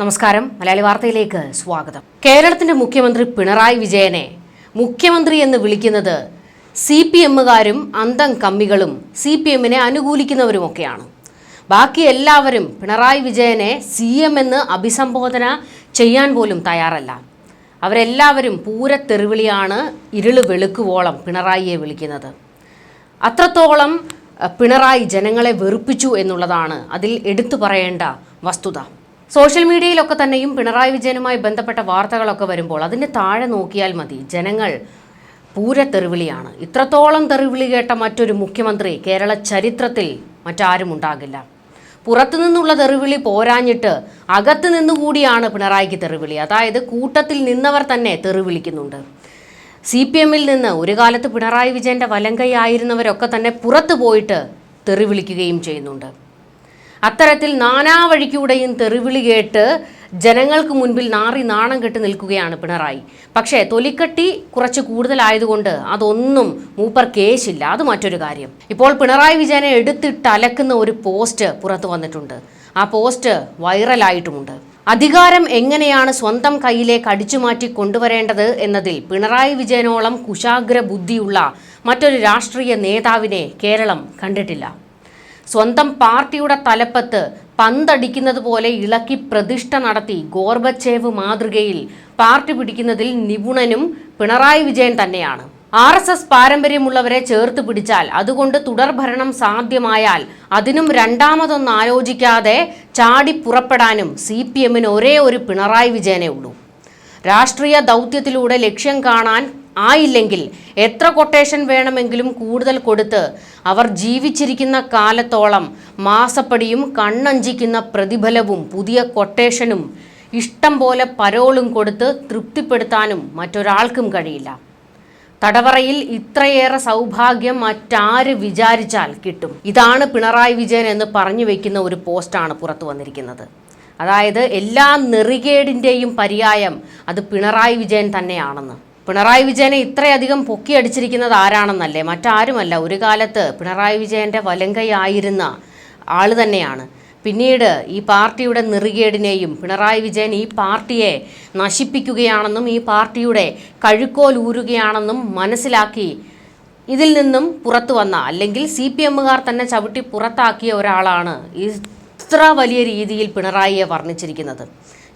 നമസ്കാരം. മലയാളി വാർത്തയിലേക്ക് സ്വാഗതം. കേരളത്തിന്റെ മുഖ്യമന്ത്രി പിണറായി വിജയനെ മുഖ്യമന്ത്രി എന്ന് വിളിക്കുന്നത് സി പി എമ്മുകാരും അന്തം കമ്മികളും സി പി എമ്മിനെ അനുകൂലിക്കുന്നവരുമൊക്കെയാണ്. ബാക്കി എല്ലാവരും പിണറായി വിജയനെ സി എം എന്ന് അഭിസംബോധന ചെയ്യാൻ പോലും തയ്യാറല്ല. അവരെല്ലാവരും പൂര തെറിവിളിയാണ് ഇരുൾ വെളുക്കുവോളം പിണറായിയെ വിളിക്കുന്നത്. അത്രത്തോളം പിണറായി ജനങ്ങളെ വെറുപ്പിച്ചു എന്നുള്ളതാണ് അതിൽ എടുത്തു പറയേണ്ട വസ്തുത. സോഷ്യൽ മീഡിയയിലൊക്കെ തന്നെയും പിണറായി വിജയനുമായി ബന്ധപ്പെട്ട വാർത്തകളൊക്കെ വരുമ്പോൾ അതിന് താഴെ നോക്കിയാൽ മതി. ജനങ്ങൾ പൂര തെറിവിളിയാണ്. ഇത്രത്തോളം തെറിവിളി കേട്ട മറ്റൊരു മുഖ്യമന്ത്രി കേരള ചരിത്രത്തിൽ മറ്റാരും ഉണ്ടാകില്ല. പുറത്തു നിന്നുള്ള തെറിവിളി പോരാഞ്ഞിട്ട് അകത്ത് നിന്നുകൂടിയാണ് പിണറായിക്ക് തെറിവിളി. അതായത് കൂട്ടത്തിൽ നിന്നവർ തന്നെ തെറിവിളിക്കുന്നുണ്ട്. സി പി എമ്മിൽ നിന്ന് ഒരു കാലത്ത് പിണറായി വിജയന്റെ വലങ്കയായിരുന്നവരൊക്കെ തന്നെ പുറത്തു പോയിട്ട് തെറിവിളിക്കുകയും ചെയ്യുന്നുണ്ട്. അത്തരത്തിൽ നാനാവഴിക്കൂടെയും തെറിവിളി കേട്ട് ജനങ്ങൾക്ക് മുൻപിൽ നാറി നാണം കെട്ട് നിൽക്കുകയാണ് പിണറായി. പക്ഷേ തൊലിക്കട്ടി കുറച്ച് കൂടുതലായതുകൊണ്ട് അതൊന്നും മൂപ്പർ കേശില്ല. അത് മറ്റൊരു കാര്യം. ഇപ്പോൾ പിണറായി വിജയനെ എടുത്തിട്ട് അലക്കുന്ന ഒരു പോസ്റ്റ് പുറത്തു വന്നിട്ടുണ്ട്. ആ പോസ്റ്റ് വൈറലായിട്ടുമുണ്ട്. അധികാരം എങ്ങനെയാണ് സ്വന്തം കയ്യിലേക്ക് അടിച്ചുമാറ്റി കൊണ്ടുവരേണ്ടത് എന്നതിൽ പിണറായി വിജയനോളം കുശാഗ്ര ബുദ്ധിയുള്ള മറ്റൊരു രാഷ്ട്രീയ നേതാവിനെ കേരളം കണ്ടിട്ടില്ല. സ്വന്തം പാർട്ടിയുടെ തലപ്പത്ത് പന്തടിക്കുന്നത് പോലെ ഇളക്കി പ്രതിഷ്ഠ നടത്തി ഗോർബച്ചേവ് മാതൃകയിൽ പാർട്ടി പിടിക്കുന്നതിൽ നിപുണനും പിണറായി വിജയൻ തന്നെയാണ്. ആർ എസ് എസ് പാരമ്പര്യമുള്ളവരെ ചേർത്ത് പിടിച്ചാൽ അതുകൊണ്ട് തുടർഭരണം സാധ്യമായാൽ അതിനും രണ്ടാമതൊന്നും ആലോചിക്കാതെ ചാടി പുറപ്പെടാനും സി പി എമ്മിന് ഒരേ ഒരു പിണറായി വിജയനേ ഉള്ളൂ. രാഷ്ട്രീയ ദൗത്യത്തിലൂടെ ലക്ഷ്യം കാണാൻ ആയില്ലെങ്കിൽ എത്ര കൊട്ടേഷൻ വേണമെങ്കിലും കൂടുതൽ കൊടുത്ത് അവർ ജീവിച്ചിരിക്കുന്ന കാലത്തോളം മാസപ്പടിയും കണ്ണഞ്ചിക്കുന്ന പ്രതിഫലവും പുതിയ കൊട്ടേഷനും ഇഷ്ടം പോലെ പരോളും കൊടുത്ത് തൃപ്തിപ്പെടുത്താനും മറ്റൊരാൾക്കും കഴിയില്ല. തടവറയിൽ ഇത്രയേറെ സൗഭാഗ്യം മറ്റാര് വിചാരിച്ചാൽ കിട്ടും. ഇതാണ് പിണറായി വിജയൻ എന്ന് പറഞ്ഞു വെക്കുന്ന ഒരു പോസ്റ്റാണ് പുറത്തു വന്നിരിക്കുന്നത്. അതായത് എല്ലാ നെറികേടിന്റെയും പര്യായം അത് പിണറായി വിജയൻ തന്നെയാണെന്ന്. പിണറായി വിജയനെ ഇത്രയധികം പൊക്കിയടിച്ചിരിക്കുന്നത് ആരാണെന്നല്ലേ? മറ്റാരുമല്ല. ഒരു കാലത്ത് പിണറായി വിജയന്റെ വലങ്കയായിരുന്ന ആൾ തന്നെയാണ്. പിന്നീട് ഈ പാർട്ടിയുടെ നെറുകേടിനെയും പിണറായി വിജയൻ ഈ പാർട്ടിയെ നശിപ്പിക്കുകയാണെന്നും ഈ പാർട്ടിയുടെ കഴുക്കോൽ ഊരുകയാണെന്നും മനസ്സിലാക്കി ഇതിൽ നിന്നും പുറത്തു വന്ന അല്ലെങ്കിൽ സി പി എമ്മുകാർ തന്നെ ചവിട്ടി പുറത്താക്കിയ ഒരാളാണ് ഇത്ര വലിയ രീതിയിൽ പിണറായിയെ വർണിച്ചിരിക്കുന്നത്.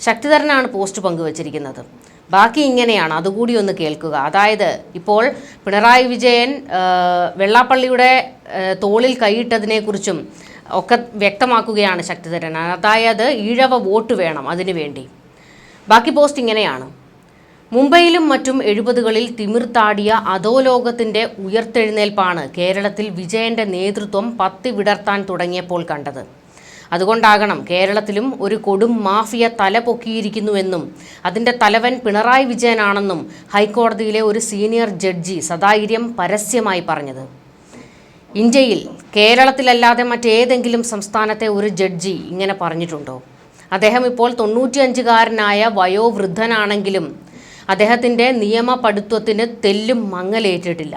ശക്തിധരനാണ് പോസ്റ്റ് പങ്കുവച്ചിരിക്കുന്നത്. ബാക്കി ഇങ്ങനെയാണ്. അതുകൂടി ഒന്ന് കേൾക്കുക. അതായത് ഇപ്പോൾ പിണറായി വിജയൻ വെള്ളാപ്പള്ളിയുടെ തോളിൽ കൈയിട്ടതിനെക്കുറിച്ചും ഒക്കെ വ്യക്തമാക്കുകയാണ് ശക്തിധരൻ. അതായത് ഈഴവ വോട്ട് വേണം അതിനു വേണ്ടി. ബാക്കി പോസ്റ്റ് ഇങ്ങനെയാണ്. മുംബൈയിലും മറ്റും എഴുപതുകളിൽ തിമിർത്താടിയ അധോലോകത്തിന്റെ ഉയർത്തെഴുന്നേൽപ്പാണ് കേരളത്തിൽ വിജയന്റെ നേതൃത്വം പത്തി വിടർത്താൻ തുടങ്ങിയപ്പോൾ കണ്ടത്. അതുകൊണ്ടാകണം കേരളത്തിലും ഒരു കൊടും മാഫിയ തല പൊക്കിയിരിക്കുന്നുവെന്നും അതിന്റെ തലവൻ പിണറായി വിജയനാണെന്നും ഹൈക്കോടതിയിലെ ഒരു സീനിയർ ജഡ്ജി സദായിര്യം പരസ്യമായി പറഞ്ഞത്. ഇന്ത്യയിൽ കേരളത്തിലല്ലാതെ മറ്റേതെങ്കിലും സംസ്ഥാനത്തെ ഒരു ജഡ്ജി ഇങ്ങനെ പറഞ്ഞിട്ടുണ്ടോ? അദ്ദേഹം ഇപ്പോൾ തൊണ്ണൂറ്റിയഞ്ചുകാരനായ വയോവൃദ്ധനാണെങ്കിലും അദ്ദേഹത്തിന്റെ നിയമപടുത്വത്തിന് തെല്ലും മങ്ങലേറ്റിട്ടില്ല.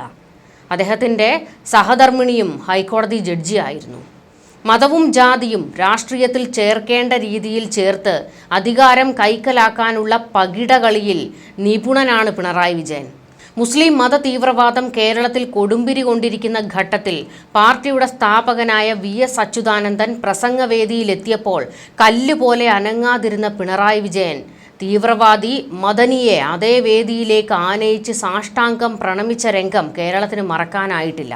അദ്ദേഹത്തിന്റെ സഹധർമ്മിണിയും ഹൈക്കോടതി ജഡ്ജിയായിരുന്നു. മതവും ജാതിയും രാഷ്ട്രീയത്തിൽ ചേർക്കേണ്ട രീതിയിൽ ചേർത്ത് അധികാരം കൈക്കലാക്കാനുള്ള പകിടകളിയിൽ നിപുണനാണ് പിണറായി വിജയൻ. മുസ്ലിം മത തീവ്രവാദം കേരളത്തിൽ കൊടുമ്പിരി കൊണ്ടിരിക്കുന്ന ഘട്ടത്തിൽ പാർട്ടിയുടെ സ്ഥാപകനായ വി എസ് അച്യുതാനന്ദൻ പ്രസംഗവേദിയിലെത്തിയപ്പോൾ കല്ലുപോലെ അനങ്ങാതിരുന്ന പിണറായി വിജയൻ തീവ്രവാദി മദനിയെ അതേ വേദിയിലേക്ക് ആനയിച്ച് സാഷ്ടാംഗം പ്രണമിച്ച രംഗം കേരളത്തിന് മറക്കാനായിട്ടില്ല.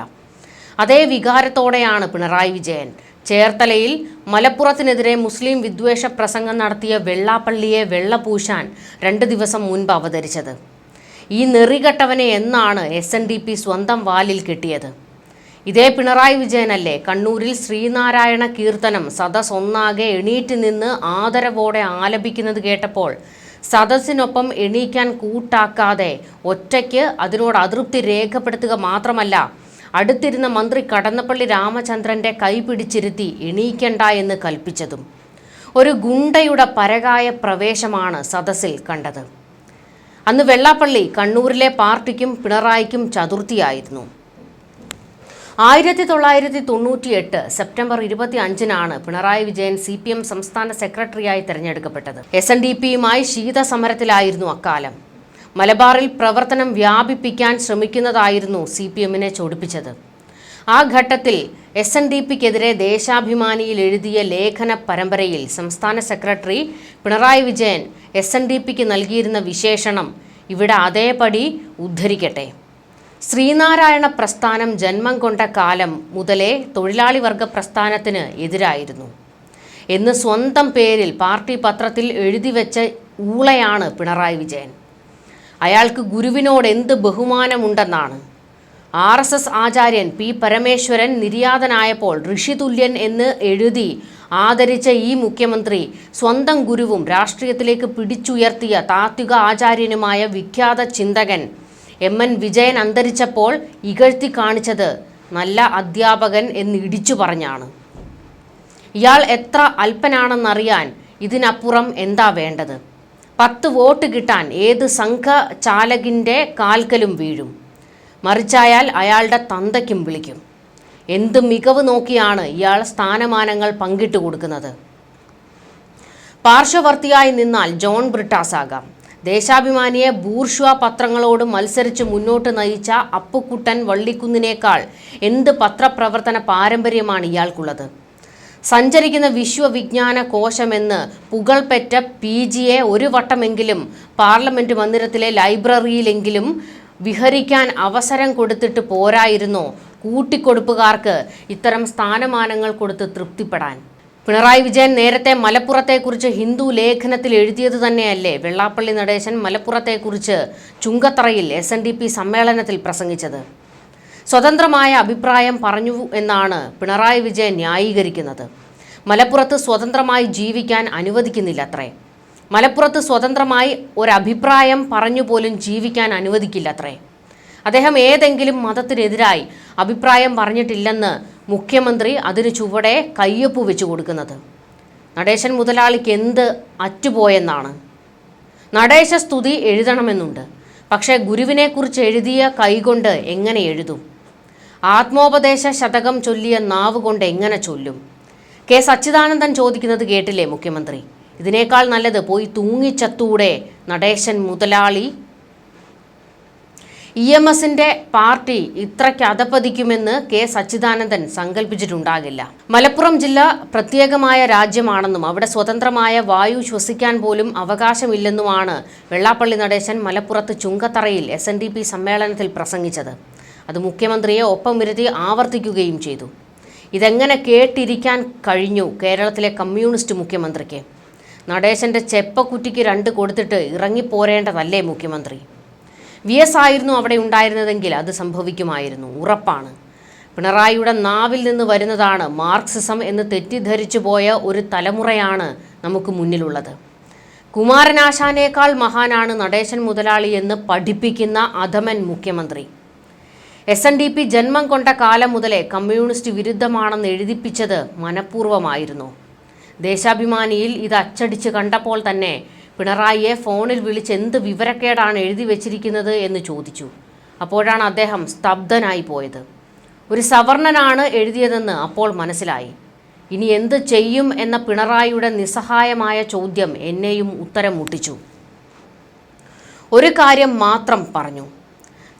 അതേ വികാരത്തോടെയാണ് പിണറായി വിജയൻ ചേർത്തലയിൽ മലപ്പുറത്തിനെതിരെ മുസ്ലിം വിദ്വേഷ പ്രസംഗം നടത്തിയ വെള്ളാപ്പള്ളിയെ വെള്ളപൂശാൻ രണ്ട് ദിവസം മുൻപ് അവതരിച്ചത്. ഈ നെറികെട്ടവനെ എന്നാണ് എസ് എൻ ഡി പി സ്വന്തം വാലിൽ കിട്ടിയത്. ഇതേ പിണറായി വിജയനല്ലേ കണ്ണൂരിൽ ശ്രീനാരായണ കീർത്തനം സദസ് ഒന്നാകെ എണീറ്റ് നിന്ന് ആദരവോടെ ആലപിക്കുന്നത് കേട്ടപ്പോൾ സദസ്സിനൊപ്പം എണീക്കാൻ കൂട്ടാക്കാതെ ഒറ്റയ്ക്ക് അതിനോട് അതൃപ്തി രേഖപ്പെടുത്തുക മാത്രമല്ല അടുത്തിരുന്ന മന്ത്രി കടന്നപ്പള്ളി രാമചന്ദ്രന്റെ കൈ പിടിച്ചിരുത്തി എണീക്കണ്ട എന്ന് കൽപ്പിച്ചതും ഒരു ഗുണ്ടയുടെ പരകായ പ്രവേശമാണ് സദസ്സിൽ കണ്ടത്. അന്ന് വെള്ളാപ്പള്ളി കണ്ണൂരിലെ പാർട്ടിക്കും പിണറായിക്കും ചതുർത്ഥിയായിരുന്നു. ആയിരത്തി തൊള്ളായിരത്തി തൊണ്ണൂറ്റിയെട്ട് സെപ്റ്റംബർ ഇരുപത്തി അഞ്ചിനാണ് Pinarayi Vijayan C P M സംസ്ഥാന സെക്രട്ടറിയായി തെരഞ്ഞെടുക്കപ്പെട്ടത്. എസ് എൻ ഡി പിയുമായി ശീതസമരത്തിലായിരുന്നു അക്കാലം. മലബാറിൽ പ്രവർത്തനം വ്യാപിപ്പിക്കാൻ ശ്രമിക്കുന്നതായിരുന്നു സി പി എമ്മിനെ ചൊടിപ്പിച്ചത്. ആ ഘട്ടത്തിൽ എസ് എൻ ഡി പിക്കെതിരെ ദേശാഭിമാനിയിൽ എഴുതിയ ലേഖന പരമ്പരയിൽ സംസ്ഥാന secretary Pinarayi Vijayan S N D പിക്ക് നൽകിയിരുന്ന വിശേഷണം ഇവിടെ അതേപടി ഉദ്ധരിക്കട്ടെ. ശ്രീനാരായണ പ്രസ്ഥാനം ജന്മം കൊണ്ട കാലം മുതലേ തൊഴിലാളി വർഗ പ്രസ്ഥാനത്തിന് എതിരായിരുന്നു. എന്ന് സ്വന്തം പേരിൽ പാർട്ടി പത്രത്തിൽ എഴുതിവെച്ച ഊളയാണ് പിണറായി വിജയൻ. അയാൾക്ക് ഗുരുവിനോട് എന്ത് ബഹുമാനമുണ്ടെന്നാണ്. ആർ എസ് എസ് ആചാര്യൻ പി പരമേശ്വരൻ നിര്യാതനായപ്പോൾ ഋഷിതുല്യൻ എന്ന് എഴുതി ആദരിച്ച ഈ മുഖ്യമന്ത്രി സ്വന്തം ഗുരുവും രാഷ്ട്രീയത്തിലേക്ക് പിടിച്ചുയർത്തിയ താത്വിക ആചാര്യനുമായ വിഖ്യാത ചിന്തകൻ എം എൻ വിജയൻ അന്തരിച്ചപ്പോൾ ഇകഴ്ത്തി കാണിച്ചത് നല്ല അധ്യാപകൻ എന്ന് ഇടിച്ചു പറഞ്ഞാണ്. ഇയാൾ എത്ര അല്പനാണെന്നറിയാൻ ഇതിനപ്പുറം എന്താ വേണ്ടത്? പത്ത് വോട്ട് കിട്ടാൻ ഏത് സംഘചാലകിന്റെ കാൽക്കലും വീഴും. മറിച്ചായാൽ അയാളുടെ തന്തയ്ക്കും വിളിക്കും. എന്ത് മികവ് നോക്കിയാണ് ഇയാൾ സ്ഥാനമാനങ്ങൾ പങ്കിട്ട് കൊടുക്കുന്നത്. പാർശ്വവർത്തിയായി നിന്നാൽ ജോൺ ബ്രിട്ടാസ് ആകാം ദേശാഭിമാനിയെ ബൂർഷ്വ പത്രങ്ങളോട് മത്സരിച്ച് മുന്നോട്ട് നയിച്ച അപ്പുക്കുട്ടൻ വള്ളിക്കുന്നിനേക്കാൾ എന്ത് പത്രപ്രവർത്തന പാരമ്പര്യമാണ് ഇയാൾക്കുള്ളത്? സഞ്ചരിക്കുന്ന വിശ്വവിജ്ഞാന കോശമെന്ന് പുകൾപെറ്റ പി ജിയെ ഒരു വട്ടമെങ്കിലും പാർലമെന്റ് മന്ദിരത്തിലെ ലൈബ്രറിയിലെങ്കിലും വിഹരിക്കാൻ അവസരം കൊടുത്തിട്ട് പോരായിരുന്നോ കൂട്ടിക്കൊടുപ്പുകാർക്ക് ഇത്തരം സ്ഥാനമാനങ്ങൾ കൊടുത്ത് തൃപ്തിപ്പെടാൻ. പിണറായി വിജയൻ നേരത്തെ മലപ്പുറത്തെക്കുറിച്ച് ഹിന്ദു ലേഖനത്തിൽ എഴുതിയത് തന്നെയല്ലേ വെള്ളാപ്പള്ളി നടേശൻ മലപ്പുറത്തെക്കുറിച്ച് ചുങ്കത്തറയിൽ എസ് സമ്മേളനത്തിൽ പ്രസംഗിച്ചത്? സ്വതന്ത്രമായ അഭിപ്രായം പറഞ്ഞു എന്നാണ് പിണറായി വിജയൻ ന്യായീകരിക്കുന്നത്. മലപ്പുറത്ത് സ്വതന്ത്രമായി ജീവിക്കാൻ അനുവദിക്കുന്നില്ല അത്രേ മലപ്പുറത്ത് സ്വതന്ത്രമായി ഒരഭിപ്രായം പറഞ്ഞു പോലും ജീവിക്കാൻ അനുവദിക്കില്ല അത്രേ അദ്ദേഹം ഏതെങ്കിലും മതത്തിനെതിരായി അഭിപ്രായം പറഞ്ഞിട്ടില്ലെന്ന് മുഖ്യമന്ത്രി അതിന് ചുവടെ കയ്യൊപ്പ് വെച്ചു കൊടുക്കുന്നത്. നടേശൻ മുതലാളിക്ക് എന്ത് അറ്റുപോയെന്നാണ്. നടേശ സ്തുതി എഴുതണമെന്നുണ്ട്. പക്ഷേ ഗുരുവിനെക്കുറിച്ച് എഴുതിയ കൈകൊണ്ട് എങ്ങനെ എഴുതും? ആത്മോപദേശ ശതകം ചൊല്ലിയ നാവ് കൊണ്ട് എങ്ങനെ ചൊല്ലും? കെ സച്ചിദാനന്ദൻ ചോദിക്കുന്നത് കേട്ടില്ലേ മുഖ്യമന്ത്രി? ഇതിനേക്കാൾ നല്ലത് പോയി തൂങ്ങിച്ചത്തൂടെ നടേശൻ മുതലാളി. ഇ എം എസിന്റെ പാർട്ടി ഇത്രയ്ക്ക് അതപ്പതിക്കുമെന്ന് കെ സച്ചിദാനന്ദൻ സങ്കല്പിച്ചിട്ടുണ്ടാകില്ല മലപ്പുറം ജില്ല പ്രത്യേകമായ രാജ്യമാണെന്നും അവിടെ സ്വതന്ത്രമായ വായു ശ്വസിക്കാൻ പോലും അവകാശമില്ലെന്നുമാണ് വെള്ളാപ്പള്ളി നടേശൻ മലപ്പുറത്ത് ചുങ്കത്തറയിൽ എസ് സമ്മേളനത്തിൽ പ്രസംഗിച്ചത്. അത് മുഖ്യമന്ത്രിയെ ഒപ്പം വരുത്തി ആവർത്തിക്കുകയും ചെയ്തു. ഇതെങ്ങനെ കേട്ടിരിക്കാൻ കഴിഞ്ഞു കേരളത്തിലെ കമ്മ്യൂണിസ്റ്റ് മുഖ്യമന്ത്രിക്ക്? നടേശന്റെ ചെപ്പക്കുറ്റിക്ക് രണ്ട് കൊടുത്തിട്ട് ഇറങ്ങിപ്പോരേണ്ടതല്ലേ മുഖ്യമന്ത്രി? വി എസ് ആയിരുന്നു അവിടെ ഉണ്ടായിരുന്നതെങ്കിൽ അത് സംഭവിക്കുമായിരുന്നു. ഉറപ്പാണ്. പിണറായിയുടെ നാവിൽ നിന്ന് വരുന്നതാണ് മാർക്സിസം എന്ന് തെറ്റിദ്ധരിച്ചു പോയ ഒരു തലമുറയാണ് നമുക്ക് മുന്നിലുള്ളത്. കുമാരനാശാനേക്കാൾ മഹാനാണ് നടേശൻ മുതലാളി എന്ന് പഠിപ്പിക്കുന്ന അധമൻ മുഖ്യമന്ത്രി. എസ് എൻ ഡി പി ജന്മം കൊണ്ട കാലം മുതലേ കമ്മ്യൂണിസ്റ്റ് വിരുദ്ധമാണെന്ന് എഴുതിപ്പിച്ചത് മനഃപൂർവമായിരുന്നു. ദേശാഭിമാനിയിൽ ഇത് അച്ചടിച്ച് കണ്ടപ്പോൾ തന്നെ പിണറായിയെ ഫോണിൽ വിളിച്ച് എന്ത് വിവരക്കേടാണ് എഴുതി വെച്ചിരിക്കുന്നത് എന്ന് ചോദിച്ചു. അപ്പോഴാണ് അദ്ദേഹം സ്തബ്ധനായി പോയത്. ഒരു സവർണനാണ് എഴുതിയതെന്ന് അപ്പോൾ മനസ്സിലായി. ഇനി എന്ത് ചെയ്യും എന്ന പിണറായിയുടെ നിസ്സഹായമായ ചോദ്യം എന്നെയും ഉത്തരം മുട്ടിച്ചു ഒരു കാര്യം മാത്രം പറഞ്ഞു.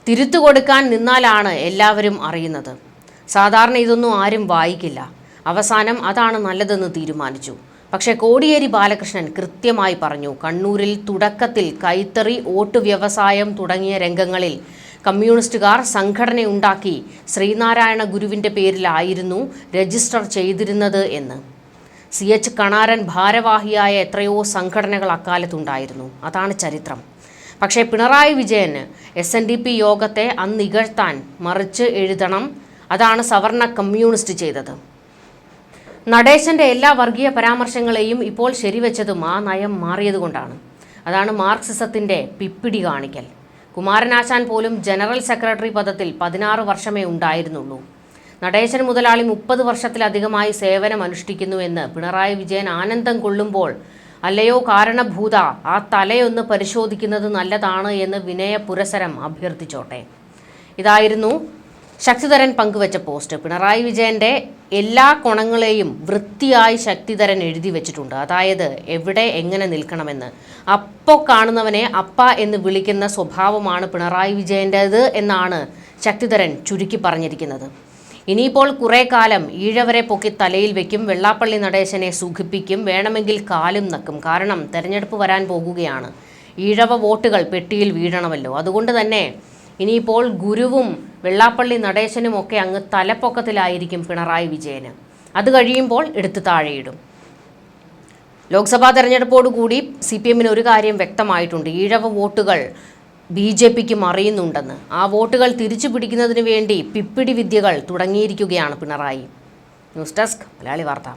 തിരുത്തു കൊടുക്കാൻ നിന്നാലാണ് എല്ലാവരും അറിയുന്നത്. സാധാരണ ഇതൊന്നും ആരും വായിക്കില്ല. അവസാനം അതാണ് നല്ലതെന്ന് തീരുമാനിച്ചു. പക്ഷേ കോടിയേരി ബാലകൃഷ്ണൻ കൃത്യമായി പറഞ്ഞു കണ്ണൂരിൽ തുടക്കത്തിൽ കൈത്തറി ഓട്ട് വ്യവസായം തുടങ്ങിയ രംഗങ്ങളിൽ കമ്മ്യൂണിസ്റ്റുകാർ സംഘടനയുണ്ടാക്കി ശ്രീനാരായണ ഗുരുവിന്റെ പേരിലായിരുന്നു രജിസ്റ്റർ ചെയ്തിരുന്നത് എന്ന്. സി. എച്ച്. കണാരൻ ഭാരവാഹിയായ എത്രയോ സംഘടനകൾ അക്കാലത്തുണ്ടായിരുന്നു. അതാണ് ചരിത്രം. പക്ഷേ പിണറായി വിജയന് എസ് എൻ ഡി പി യോഗത്തെ അന്ന് ഇകഴ്ത്താൻ മറിച്ച് എഴുതണം. അതാണ് സവർണ കമ്മ്യൂണിസ്റ്റ് ചെയ്തത്. നടേശന്റെ എല്ലാ വർഗീയ പരാമർശങ്ങളെയും ഇപ്പോൾ ശരിവെച്ചതും ആ നയം മാറിയതുകൊണ്ടാണ്. അതാണ് മാർക്സിസത്തിന്റെ പിപ്പിടി കാണിക്കൽ. കുമാരനാശാൻ പോലും ജനറൽ സെക്രട്ടറി പദത്തിൽ പതിനാറ് വർഷമേ ഉണ്ടായിരുന്നുള്ളൂ. നടേശൻ മുതലാളി മുപ്പത് വർഷത്തിലധികമായി സേവനം അനുഷ്ഠിക്കുന്നു എന്ന് പിണറായി വിജയൻ ആനന്ദം കൊള്ളുമ്പോൾ അല്ലയോ കാരണഭൂത ആ തലയൊന്ന് പരിശോധിക്കുന്നത് നല്ലതാണ് എന്ന് വിനയ പുരസരം അഭ്യർത്ഥിച്ചോട്ടെ. ഇതായിരുന്നു ശക്തിധരൻ പങ്കുവച്ച പോസ്റ്റ്. പിണറായി വിജയന്റെ എല്ലാ കൊണങ്ങളെയും വൃത്തിയായി ശക്തിധരൻ എഴുതി വെച്ചിട്ടുണ്ട്. അതായത് എവിടെ എങ്ങനെ നിൽക്കണമെന്ന്. അപ്പോൾ കാണുന്നവനെ അപ്പ എന്ന് വിളിക്കുന്ന സ്വഭാവമാണ് പിണറായി വിജയന്റേത് എന്നാണ് ശക്തിധരൻ ചുരുക്കി പറഞ്ഞിരിക്കുന്നത്. ഇനിയിപ്പോൾ കുറേ കാലം ഈഴവരെ പൊക്കി തലയിൽ വെക്കും വെള്ളാപ്പള്ളി നടേശനെ സുഖിപ്പിക്കും വേണമെങ്കിൽ കാലും നക്കും. കാരണം തെരഞ്ഞെടുപ്പ് വരാൻ പോകുകയാണ്. ഈഴവ വോട്ടുകൾ പെട്ടിയിൽ വീഴണമല്ലോ. അതുകൊണ്ട് തന്നെ ഇനിയിപ്പോൾ ഗുരുവും വെള്ളാപ്പള്ളി നടേശനും ഒക്കെ അങ്ങ് തലപ്പൊക്കത്തിലായിരിക്കും പിണറായി വിജയന്. അത് കഴിയുമ്പോൾ എടുത്ത് താഴെയിടും. ലോക്സഭാ തെരഞ്ഞെടുപ്പോടുകൂടി സി പി എമ്മിന് ഒരു കാര്യം വ്യക്തമായിട്ടുണ്ട്. ഈഴവ വോട്ടുകൾ ബി ജെ പിക്ക് മറിയുന്നുണ്ടെന്ന് ആ വോട്ടുകൾ തിരിച്ചു പിടിക്കുന്നതിന് വേണ്ടി പിപ്പിടി വിദ്യകൾ തുടങ്ങിയിരിക്കുകയാണ് പിണറായി. ന്യൂസ് ഡെസ്ക് മലയാളി വാർത്ത.